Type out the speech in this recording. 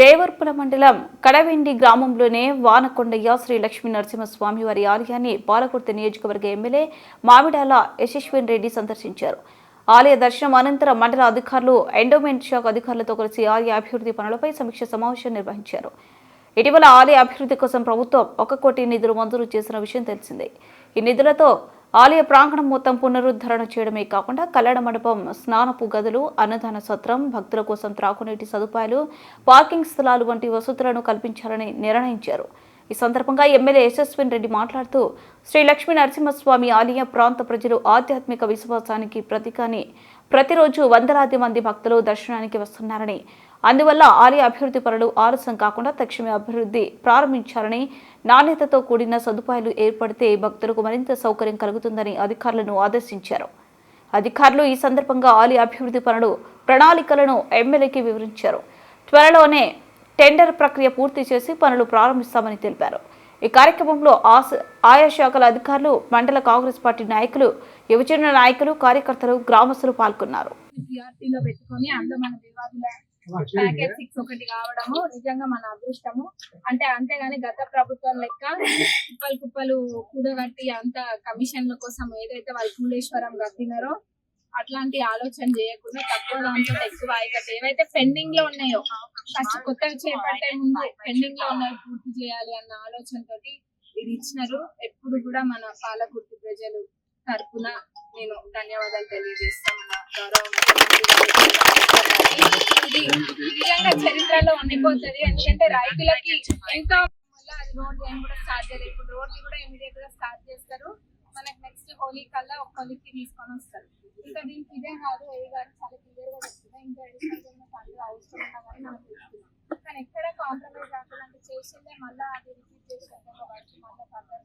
దేవర్పుల మండలం కడవెండి గ్రామంలోనే వానకొండయ్య శ్రీ లక్ష్మీ నరసింహస్వామి వారి ఆలయాన్ని పాలకుర్తి నియోజకవర్గ ఎమ్మెల్యే మామిడాల యశస్విన్ రెడ్డి సందర్శించారు. ఆలయ దర్శనం అనంతరం మండల అధికారులు ఎండోమెంట్ శాఖ అధికారులతో కలిసి ఆలయ అభివృద్ధి పనులపై సమీక్ష సమావేశం నిర్వహించారు. ఇటీవల ఆలయ అభివృద్ధి కోసం ప్రభుత్వం ఒక కోటి నిధులు మంజూరు చేసిన విషయం తెలిసిందే. ఈ నిధులతో ఆలయ ప్రాంగణం మొత్తం పునరుద్ధరణ చేయడమే కాకుండా కళ్యాణ మండపం స్నానపు గదులు అన్నదాన సత్రం భక్తుల కోసం త్రాగునీటి సదుపాయాలు పార్కింగ్ స్థలాలు వంటి వసతులను కల్పించాలని నిర్ణయించారు. ఈ సందర్భంగా ఎమ్మెల్యే యశస్విన్ రెడ్డి మాట్లాడుతూ శ్రీ లక్ష్మీ నరసింహస్వామి ఆలయ ప్రాంత ప్రజలు ఆధ్యాత్మిక విశ్వాసానికి ప్రతీకని ప్రతిరోజు వందలాది మంది భక్తులు దర్శనానికి వస్తున్నారని అందువల్ల ఆలయ అభివృద్ధి పనులు ఆలస్యం కాకుండా తక్షణమే అభివృద్ధి ప్రారంభించాలని నాణ్యతతో కూడిన సదుపాయాలు ఏర్పడితే భక్తులకు మరింత సౌకర్యం కలుగుతుందని అధికారులను ఆదేశించారు. అధికారులు ఈ సందర్భంగా ఆలయ అభివృద్ధి పనులు ప్రణాళికలను ఎమ్మెల్యేకి వివరించారు. త్వరలోనే టెండర్ ప్రక్రియ పూర్తి చేసి పనులు ప్రారంభిస్తామని తెలిపారు. ఈ కార్యక్రమంలో ఆస- ఆయా శాఖల అధికారులు మండల కాంగ్రెస్ పార్టీ నాయకులు యువజన నాయకులు కార్యకర్తలు గ్రామస్తులు పాల్గొన్నారు. ప్యాకేజ్ పెట్టుకొని మన సిక్స్ ఒకటి కావడము నిజంగా మన అదృష్టము. అంటే అంతేగాని గత ప్రభుత్వం లెక్క కుప్పలు కుప్పలు కూడగట్టి అంత కమిషన్ల కోసం ఏదైతే వాళ్ళు కూలేశ్వరం కట్టినారో అట్లాంటి ఆలోచన చేయకుండా తక్కువ దాంట్లో ఎక్కువ ఏవైతే పెండింగ్లో ఉన్నాయో ఫస్ట్ కొత్తగా చేపట్టే ముందు పెండింగ్లో ఉన్నాయి పూర్తి చేయాలి అన్న ఆలోచనతోటి ఇది ఇచ్చినారు. ఎప్పుడు కూడా మన పాలకుర్తి ప్రజలు తరపున నేను ధన్యవాదాలు తెలియజేస్తాను. మన గౌరవ. ఇది నిజంగా చరిత్రలో ఉండిపోతుంది. ఎందుకంటే రైతులకి ఎంతో అది రోడ్ వేయడం కూడా స్టార్ట్ చేయలేదు. ఇప్పుడు రోడ్ కూడా ఇమీడియట్గా స్టార్ట్ చేస్తారు. మనకి నెక్స్ట్ హోలీ కల్లా ఒక కొలిక్కి తీసుకొని వస్తారు. ఇంకా దీనికి ఇదే కాదు. ఏ గారు చాలా క్లియర్గా చెప్తున్నా. ఇంకా అడిషనల్ ఫండ్ అవసరం ఉన్నా కానీ మనకు కాంప్రమైజ్ కాకుండా చేసిందే మళ్ళీ అది రిపీట్ చేసి విధంగా వాటి మళ్ళీ ఫర్దర్